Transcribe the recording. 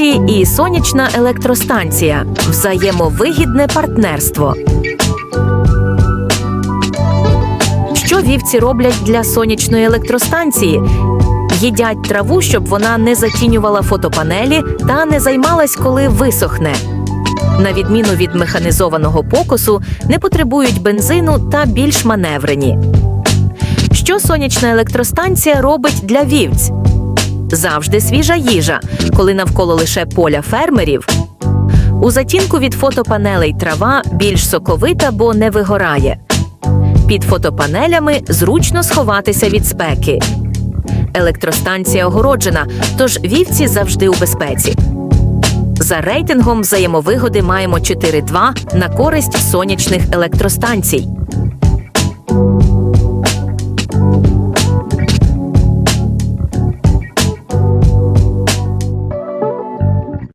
вівці і сонячна електростанція взаємовигідне партнерство. Що вівці роблять для сонячної електростанції? Їдять траву, щоб вона не затінювала фотопанелі та не займалась, коли висохне. На відміну від механізованого покосу, не потребують бензину та більш маневрені. Що сонячна електростанція робить для вівць? Завжди свіжа їжа, коли навколо лише поля фермерів. У затінку від фотопанелей трава більш соковита, бо не вигорає. Під фотопанелями зручно сховатися від спеки. Електростанція огороджена, тож вівці завжди у безпеці. За рейтингом взаємовигоди маємо 4-2 на користь сонячних електростанцій.